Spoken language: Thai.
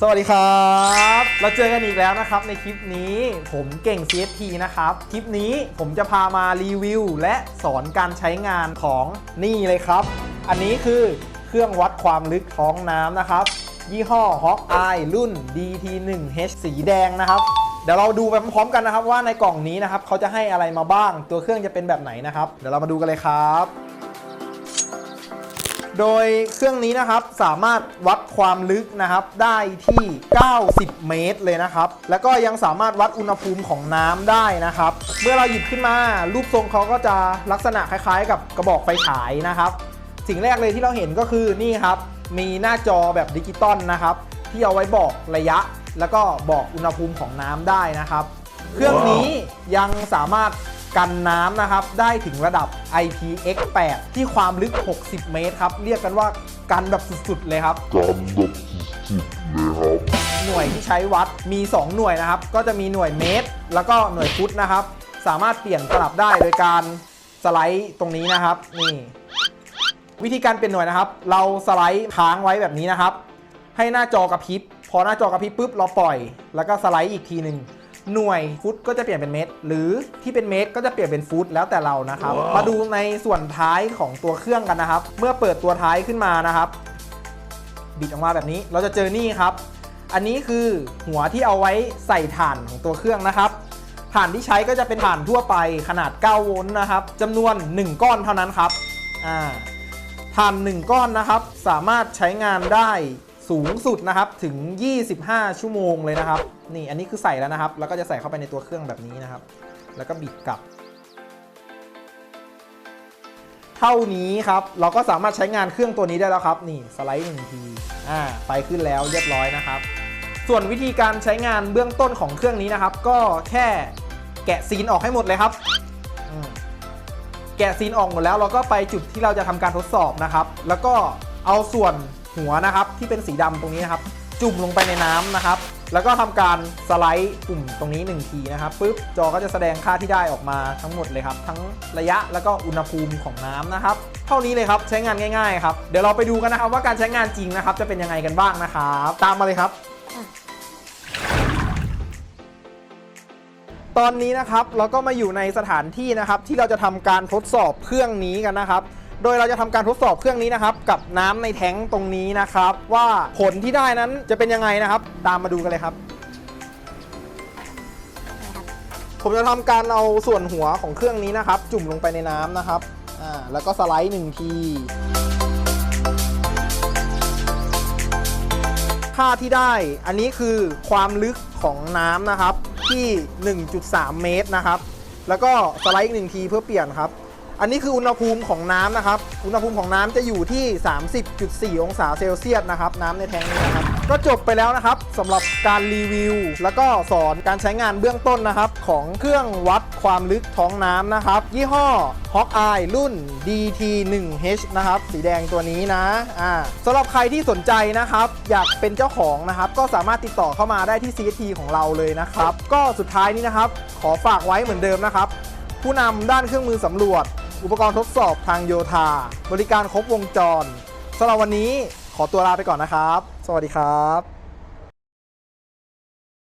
สวัสดีครับ เราเจอกันอีกแล้วนะครับในคลิปนี้ผมเก่ง CFP นะครับ คลิปนี้ผมจะพามารีวิว และสอนการใช้งานของนี่เลยครับ อันนี้คือเครื่องวัดความลึกท้องน้ำนะครับ ยี่ห้อ h อ w k Eye รุ่น DT1H สีแดงนะครับ เดี๋ยวเราดูไปพร้อมๆกันนะครับ ว่าในกล่องนี้นะครับเขาจะให้อะไรมาบ้าง ตัวเครื่องจะเป็นแบบไหนนะครับ เดี๋ยวเรามาดูกันเลยครับ โดยเครื่องนี้นะครับสามารถวัดความลึกนะครับ ได้ที่ 90 เมตรเลยนะครับ แล้วก็ยังสามารถวัดอุณหภูมิของน้ำได้นะครับ เมื่อเราหยิบขึ้นมารูปทรงเขาก็จะลักษณะคล้ายๆ กับกระบอกไฟฉายนะครับ สิ่งแรกเลยที่เราเห็นก็คือนี่ครับมีหน้าจอแบบดิจิตอลนะครับ ที่เอาไว้บอกระยะ แล้วก็บอกอุณหภูมิของน้ำได้นะครับ เครื่องนี้ยังสามารถกันน้ำนะครับ ได้ถึงระดับ IPX8 ที่ความลึก 60 เมตรครับ เรียกกันว่ากันแบบสุดๆเลยครับ กันแบบสุดๆเลยครับ หน่วยที่ใช้วัดมี 2 หน่วยนะครับ ก็จะมีหน่วยเมตร แล้วก็หน่วยฟุตนะครับ สามารถเปลี่ยนสลับได้โดยการสไลด์ตรงนี้นะครับ นี่ วิธีการเปลี่ยนหน่วยนะครับ เราสไลด์ค้างไว้แบบนี้นะครับ ให้หน้าจอกระพริบ พอหน้าจอกระพริบปุ๊บเราปล่อย แล้วก็สไลด์อีกทีหนึ่งหน่วยฟุตก็จะเปลี่ยนเป็นเมตร หรือที่เป็นเมตรก็จะเปลี่ยนเป็นฟุตแล้วแต่เรานะครับมาดูในส่วนท้ายของตัวเครื่องกันนะครับ เมื่อเปิดตัวท้ายขึ้นมานะครับ บิดออกมาแบบนี้เราจะเจอนี่ครับ อันนี้คือหัวที่เอาไว้ใส่ถ่านของตัวเครื่องนะครับถ่านที่ใช้ก็จะเป็นถ่านทั่วไปขนาด 9 โวลต์นะครับจำนวน 1 ก้อนเท่านั้นครับอ่าถ่าน 1 ก้อนนะครับ สามารถใช้งานได้ สูงสุดนะครับถึง 25 ชั่วโมงเลยนะครับ นี่อันนี้คือใส่แล้วนะครับ แล้วก็จะใส่เข้าไปในตัวเครื่องแบบนี้นะครับ แล้วก็บิดกลับ เท่านี้ครับ เราก็สามารถใช้งานเครื่องตัวนี้ได้แล้วครับ นี่สไลด์หนึ่งทีอ่าไปขึ้นแล้วเรียบร้อยนะครับ ส่วนวิธีการใช้งานเบื้องต้นของเครื่องนี้นะครับ ก็แค่แกะซีนออกให้หมดเลยครับแกะซีนออกหมดแล้วเราก็ไปจุดที่เราจะทำการทดสอบนะครับ แล้วก็เอาส่วน หัวนะครับที่เป็นสีดำตรงนี้นะครับ จุ่มลงไปในน้ำนะครับ แล้วก็ทำการสไลด์ปุ่มตรงนี้1ทีนะครับปุ๊บจอก็จะแสดงค่าที่ได้ออกมาทั้งหมดเลยครับ ทั้งระยะแล้วก็อุณหภูมิของน้ำนะครับ เท่านี้เลยครับใช้งานง่ายๆครับเดี๋ยวเราไปดูกันนะครับว่าการใช้งานจริงนะครับ จะเป็นยังไงกันบ้างนะครับ ตามมาเลยครับตอนนี้นะครับเราก็มาอยู่ในสถานที่นะครับที่เราจะทำการทดสอบเครื่องนี้กันนะครับ โดยเราจะทำการทดสอบเครื่องนี้นะครับ กับน้ำในแท้งตรงนี้นะครับ ว่าผลที่ได้นั้นจะเป็นยังไงนะครับ ตามมาดูกันเลยครับ ผมจะทำการเอาส่วนหัวของเครื่องนี้นะครับ จุ่มลงไปในน้ำนะครับอ่าแล้วก็สไลด์หนึ่งทีค่าที่ได้อันนี้คือความลึกของน้ำนะครับที่ 1.3 เมตรนะครับ แล้วก็สไลด์อีกหนึ่งทีเพื่อเปลี่ยนครับ อันนี้คืออุณหภูมิของน้ำนะครับ อุณหภูมิของน้ำจะอยู่ที่ 30.4 องศาเซลเซียสนะครับ น้ำในแทงนี้นะครับ ก็จบไปแล้วนะครับสำหรับการรีวิว แล้วก็สอนการใช้งานเบื้องต้นนะครับ ของเครื่องวัดความลึกท้องน้ำนะครับ ยี่ห้อ Hawkeye รุ่น DT1H นะครับ สีแดงตัวนี้นะอ่าสำหรับใครที่สนใจนะครับ อยากเป็นเจ้าของนะครับ ก็สามารถติดต่อเข้ามาได้ที่ CT ของเราเลยนะครับ ก็สุดท้ายนี้นะครับ ขอฝากไว้เหมือนเดิมนะครับ ผู้นำด้านเครื่องมือสำรวจ อุปกรณ์ทดสอบทางโยธา บริการครบวงจรสำหรับวันนี้ขอตัวลาไปก่อนนะครับ สวัสดีครับ